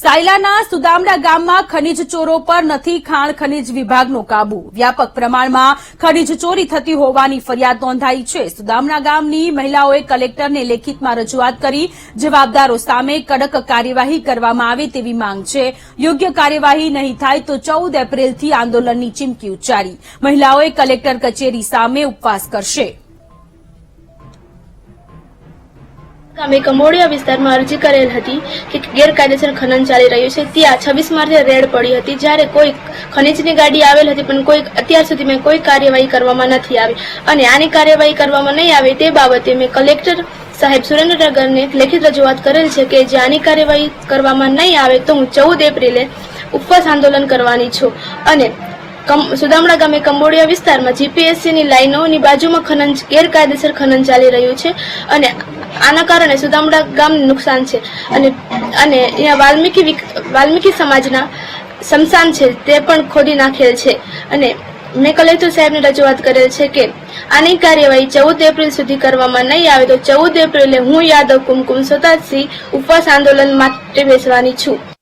સાયલાના સુદામડા ગામમાં ખનીજ ચોરો પર નથી ખાણ ખનીજ વિભાગનો કાબુ. વ્યાપક પ્રમાણમાં ખનીજ ચોરી થતી હોવાની ફરિયાદ નોંધાઈ છે. સુદામડા ગામની મહિલાઓએ કલેક્ટરને લેખિતમાં રજૂઆત કરી. જવાબદારો સામે કડક કાર્યવાહી કરવામાં આવે તેવી માંગ છે. યોગ્ય કાર્યવાહી નહીં થાય તો ચૌદ એપ્રિલથી આંદોલનની ચીમકી ઉચ્ચારી. મહિલાઓએ કલેક્ટર કચેરી સામે ઉપવાસ કરશે. ગામે કમોડિયા વિસ્તારમાં અરજી કરેલ હતી કે ગેરકાયદેસર ખનન ચાલી રહ્યું છે. ત્યાં છવ્વીસ માર્ચે રેડ પડી હતી. જ્યારે કોઈ ખનીજની ગાડી આવેલ હતી, પણ કોઈ અત્યાર સુધી મેં કોઈ કાર્યવાહી કરવામાં નથી આવી. અને આની કાર્યવાહી કરવામાં નહીં આવે તે બાબતે મેં કલેક્ટર સાહેબ સુરેન્દ્રનગરને લેખિત રજૂઆત કરેલ છે કે જે આની કાર્યવાહી કરવામાં નહીં આવે તો હું ચૌદ એપ્રિલે ઉપવાસ આંદોલન કરવાની છું. અને સુદામડા ગામે કંબોડિયા વિસ્તારમાં જીપીએસસીની લાઇનોની બાજુમાં ખનન, ગેરકાયદેસર ખનન ચાલી રહ્યું છે. અને આના કારણે સુદામડા ગામને નુકસાન છે. અને અને અહીંયા વાલ્મીકી વાલ્મીકી સમાજના સમસાન છે, તે પણ ખોદી નાખેલ છે. અને મેં કલેક્ટર સાહેબને રજૂઆત કરેલ છે કે, આની કાર્યવાહી ચૌદ એપ્રિલ સુધી કરવામાં નહીં આવે તો ચૌદ એપ્રિલે હું યાદવ કુમકુમ સોતાસિંહ ઉપવાસ આંદોલન માટે બેસવાની છું.